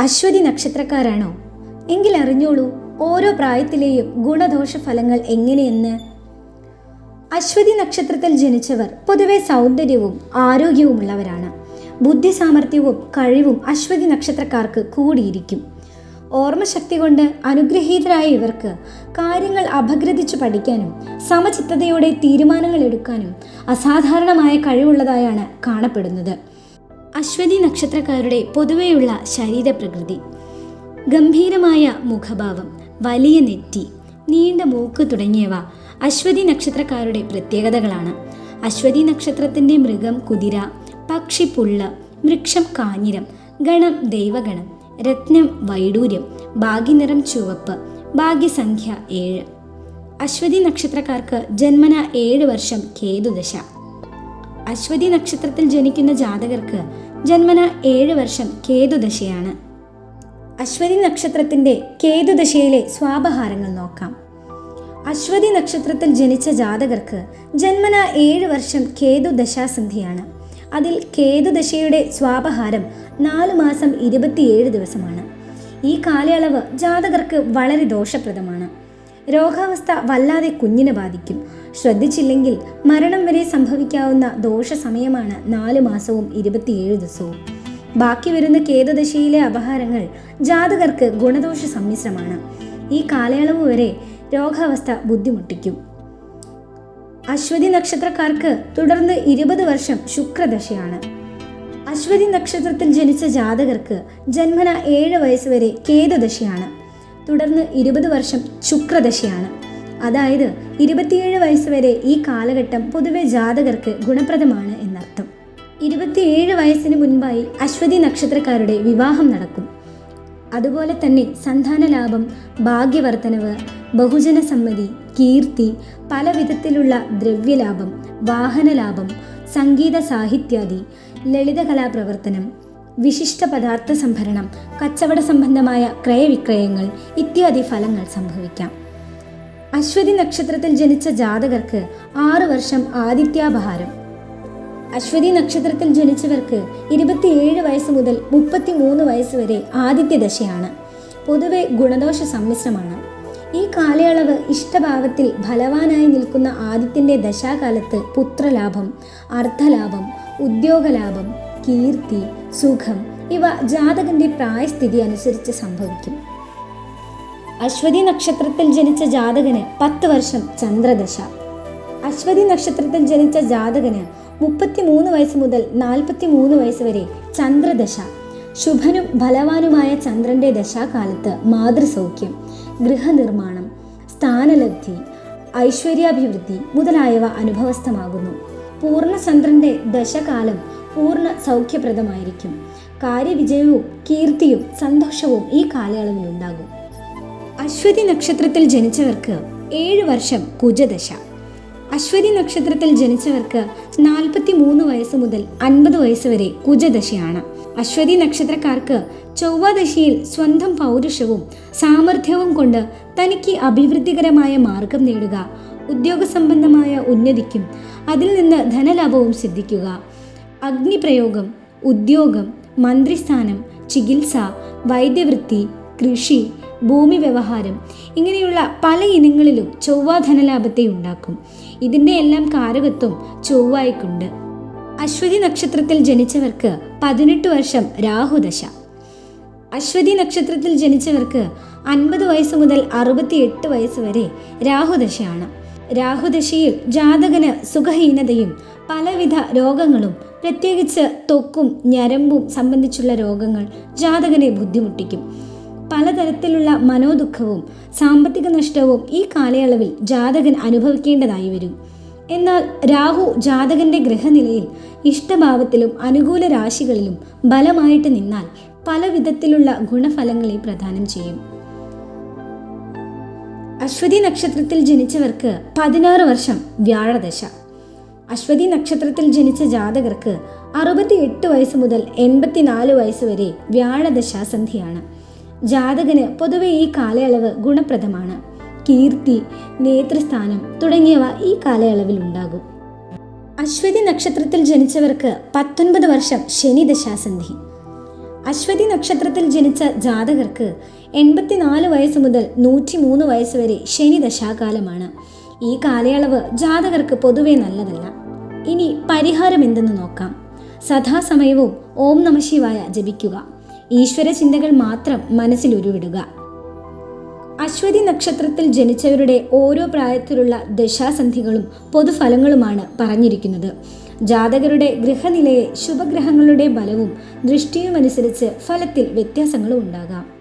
അശ്വതി നക്ഷത്രക്കാരാണോ? എങ്കിൽ അറിഞ്ഞോളൂ ഓരോ പ്രായത്തിലെയും ഗുണദോഷ ഫലങ്ങൾ എങ്ങനെയെന്ന്. അശ്വതി നക്ഷത്രത്തിൽ ജനിച്ചവർ പൊതുവെ സൗന്ദര്യവും ആരോഗ്യവുമുള്ളവരാണ്. ബുദ്ധി സാമർഥ്യവും കഴിവും അശ്വതി നക്ഷത്രക്കാർക്ക് കൂടിയിരിക്കും. ഓർമ്മശക്തി കൊണ്ട് അനുഗ്രഹീതരായ ഇവർക്ക് കാര്യങ്ങൾ അപഗ്രഥിച്ചു പഠിക്കാനും സമചിത്തതയോടെ തീരുമാനങ്ങൾ എടുക്കാനും അസാധാരണമായ കഴിവുള്ളതായാണ് കാണപ്പെടുന്നത്. അശ്വതി നക്ഷത്രക്കാരുടെ പൊതുവെയുള്ള ശരീരപ്രകൃതി. ഗംഭീരമായ മുഖഭാവം വലിയ നെറ്റി നീണ്ട മൂക്ക് തുടങ്ങിയവ അശ്വതി നക്ഷത്രക്കാരുടെ പ്രത്യേകതകളാണ്. അശ്വതി നക്ഷത്രത്തിന്റെ മൃഗം കുതിര പക്ഷി പുള്ള വൃക്ഷം കാഞ്ഞിരം ഗണം ദൈവഗണം രത്നം വൈഡൂര്യം ഭാഗ്യനിറം ചുവപ്പ് ഭാഗ്യസംഖ്യ ഏഴ്. അശ്വതി നക്ഷത്രക്കാർക്ക് ജന്മന ഏഴ് വർഷം കേതുദശ. അശ്വതി നക്ഷത്രത്തിൽ ജനിക്കുന്ന ജാതകർക്ക് ജന്മന ഏഴ് വർഷം കേതുദശയാണ്. അശ്വതി നക്ഷത്രത്തിന്റെ കേതുദശയിലെ സ്വാപഹാരങ്ങൾ നോക്കാം. അശ്വതി നക്ഷത്രത്തിൽ ജനിച്ച ജാതകർക്ക് ജന്മന ഏഴ് വർഷം കേതുദശാസന്ധിയാണ്. അതിൽ കേതുദശയുടെ സ്വാപഹാരം നാല് മാസം ഇരുപത്തിയേഴ് ദിവസമാണ്. ഈ കാലയളവ് ജാതകർക്ക് വളരെ ദോഷപ്രദമാണ്. രോഗാവസ്ഥ വല്ലാതെ കുഞ്ഞിനെ ബാധിക്കും. ശ്രദ്ധിച്ചില്ലെങ്കിൽ മരണം വരെ സംഭവിക്കാവുന്ന ദോഷ സമയമാണ് നാല് മാസവും ഇരുപത്തിയേഴ് ദിവസവും. ബാക്കി വരുന്ന കേതുദശയിലെ അപഹാരങ്ങൾ ജാതകർക്ക് ഗുണദോഷ സമ്മിശ്രമാണ്. ഈ കാലയളവ് വരെ രോഗാവസ്ഥ ബുദ്ധിമുട്ടിക്കും. അശ്വതി നക്ഷത്രക്കാർക്ക് തുടർന്ന് ഇരുപത് വർഷം ശുക്രദശയാണ്. അശ്വതി നക്ഷത്രത്തിൽ ജനിച്ച ജാതകർക്ക് ജന്മന ഏഴ് വയസ്സ് വരെ കേതുദശയാണ് തുടർന്ന് ഇരുപത് വർഷം ശുക്രദശയാണ്. അതായത് ഇരുപത്തിയേഴ് വയസ്സ് വരെ ഈ കാലഘട്ടം പൊതുവെ ജാതകർക്ക് ഗുണപ്രദമാണ് എന്നർത്ഥം. ഇരുപത്തിയേഴ് വയസ്സിന് മുൻപായി അശ്വതി നക്ഷത്രക്കാരുടെ വിവാഹം നടക്കും. അതുപോലെ തന്നെ സന്താന ലാഭം ഭാഗ്യവർദ്ധനവ് ബഹുജന സമ്മതി കീർത്തി പല വിധത്തിലുള്ള ദ്രവ്യലാഭം വാഹനലാഭം സംഗീത സാഹിത്യാദി ലളിത കലാപ്രവർത്തനം വിശിഷ്ട പദാർത്ഥ സംഭരണം കച്ചവട സംബന്ധമായ ക്രയവിക്രയങ്ങൾ ഇത്യാദി ഫലങ്ങൾ സംഭവിക്കാം. അശ്വതി നക്ഷത്രത്തിൽ ജനിച്ച ജാതകർക്ക് ആറു വർഷം ആദിത്യാപഹാരം. അശ്വതി നക്ഷത്രത്തിൽ ജനിച്ചവർക്ക് ഇരുപത്തിയേഴ് വയസ്സ് മുതൽ മുപ്പത്തി മൂന്ന് വയസ്സ് വരെ ആദിത്യ ദശയാണ് പൊതുവെ ഗുണദോഷ സമ്മിശ്രമാണ്. ഈ കാലയളവ് ഇഷ്ടഭാവത്തിൽ ഫലവാനായി നിൽക്കുന്ന ആദിത്യന്റെ ദശാകാലത്ത് പുത്രലാഭം അർത്ഥലാഭം ഉദ്യോഗലാഭം കീർത്തി സുഖം ഇവ ജാതകന്റെ പ്രായസ്ഥിതി അനുസരിച്ച് സംഭവിക്കും. അശ്വതി നക്ഷത്രത്തിൽ ജനിച്ച ജാതകന് പത്ത് വർഷം ചന്ദ്രദശ. അശ്വതി നക്ഷത്രത്തിൽ ജനിച്ച ജാതകന് മുപ്പത്തി മൂന്ന് വയസ്സ് മുതൽ നാൽപ്പത്തി മൂന്ന് വയസ്സ് വരെ ചന്ദ്രദശ. ശുഭനും ഫലവാനുമായ ചന്ദ്രന്റെ ദശാകാലത്ത് മാതൃസൗഖ്യം ഗൃഹനിർമ്മാണം സ്ഥാനലബ്ധി ഐശ്വര്യാഭിവൃദ്ധി മുതലായവ അനുഭവസ്ഥമാകുന്നു. പൂർണചന്ദ്രന്റെ ദശകാലം പൂർണ സൗഖ്യപ്രദമായിരിക്കും. കാര്യവിജയവും കീർത്തിയും സന്തോഷവും ഈ കാലയളവിലുണ്ടാകും. അശ്വതി നക്ഷത്രത്തിൽ ജനിച്ചവർക്ക് ഏഴ് വർഷം കുജദശ. അശ്വതി നക്ഷത്രത്തിൽ ജനിച്ചവർക്ക് നാൽപ്പത്തി മൂന്ന് വയസ്സ് മുതൽ അൻപത് വയസ്സ് വരെ കുജദശയാണ്. അശ്വതി നക്ഷത്രക്കാർക്ക് ചൊവ്വാദശയിൽ സ്വന്തം പൗരുഷവും സാമർഥ്യവും കൊണ്ട് തനിക്ക് അഭിവൃദ്ധികരമായ മാർഗം നേടുക ഉദ്യോഗ സംബന്ധമായ ഉന്നതിക്കും അതിൽ നിന്ന് ധനലാഭവും സിദ്ധിക്കുക. അഗ്നിപ്രയോഗം ഉദ്യോഗം മന്ത്രിസ്ഥാനം ചികിത്സ വൈദ്യവൃത്തി കൃഷി ഭൂമി വ്യവഹാരം ഇങ്ങനെയുള്ള പല ഇനങ്ങളിലും ചൊവ്വ ധനലാഭത്തെ ഉണ്ടാക്കും. ഇതിന്റെ എല്ലാം കാരകത്വം ചൊവ്വായിക്കുണ്ട്. അശ്വതി നക്ഷത്രത്തിൽ ജനിച്ചവർക്ക് പതിനെട്ട് വർഷം രാഹുദശ. അശ്വതി നക്ഷത്രത്തിൽ ജനിച്ചവർക്ക് അൻപത് വയസ്സ് മുതൽ അറുപത്തിയെട്ട് വയസ്സ് വരെ രാഹുദശയാണ്. രാഹുദശയിൽ ജാതകന് സുഖഹീനതയും പലവിധ രോഗങ്ങളും പ്രത്യേകിച്ച് തൊക്കും ഞരമ്പും സംബന്ധിച്ചുള്ള രോഗങ്ങൾ ജാതകനെ ബുദ്ധിമുട്ടിക്കും. പലതരത്തിലുള്ള മനോദുഃഖവും സാമ്പത്തിക നഷ്ടവും ഈ കാലയളവിൽ ജാതകൻ അനുഭവിക്കേണ്ടതായി വരും. എന്നാൽ രാഹു ജാതകന്റെ ഗ്രഹനിലയിൽ ഇഷ്ടഭാവത്തിലും അനുകൂല രാശികളിലും ബലമായിട്ട് നിന്നാൽ പല വിധത്തിലുള്ള ഗുണഫലങ്ങളെ പ്രദാനം ചെയ്യും. അശ്വതി നക്ഷത്രത്തിൽ ജനിച്ചവർക്ക് പതിനാറ് വർഷം വ്യാഴദശ. അശ്വതി നക്ഷത്രത്തിൽ ജനിച്ച ജാതകർക്ക് അറുപത്തി എട്ട് വയസ്സ് മുതൽ എൺപത്തിനാല് വയസ്സ് വരെ വ്യാഴദശാസന്ധിയാണ്. ജാതകന് പൊതുവെ ഈ കാലയളവ് ഗുണപ്രദമാണ്. കീർത്തി നേതൃസ്ഥാനം തുടങ്ങിയവ ഈ കാലയളവിൽ ഉണ്ടാകും. അശ്വതി നക്ഷത്രത്തിൽ ജനിച്ചവർക്ക് പത്തൊൻപത് വർഷം ശനി ദശാസന്ധി അശ്വതി നക്ഷത്രത്തിൽ ജനിച്ച ജാതകർക്ക് എൺപത്തിനാല് വയസ്സ് മുതൽ നൂറ്റി മൂന്ന് വയസ്സ് വരെ ശനി ദശാകാലമാണ് ഈ കാലയളവ് ജാതകർക്ക് പൊതുവെ നല്ലതല്ല. ഇനി പരിഹാരം എന്തെന്ന് നോക്കാം. സദാസമയവും ഓം നമശിവായ ജപിക്കുക. ഈശ്വര ചിന്തകൾ മാത്രം മനസ്സിൽ ഉരുവിടുക അശ്വതി നക്ഷത്രത്തിൽ ജനിച്ചവരുടെ ഓരോ പ്രായത്തിലുള്ള ദശാസന്ധികളും പൊതുഫലങ്ങളുമാണ് പറഞ്ഞിരിക്കുന്നത്. ജാതകരുടെ ഗൃഹനിലയെ ശുഭഗ്രഹങ്ങളുടെ ബലവും ദൃഷ്ടിയുമനുസരിച്ച് ഫലത്തിൽ വ്യത്യാസങ്ങളും ഉണ്ടാകാം.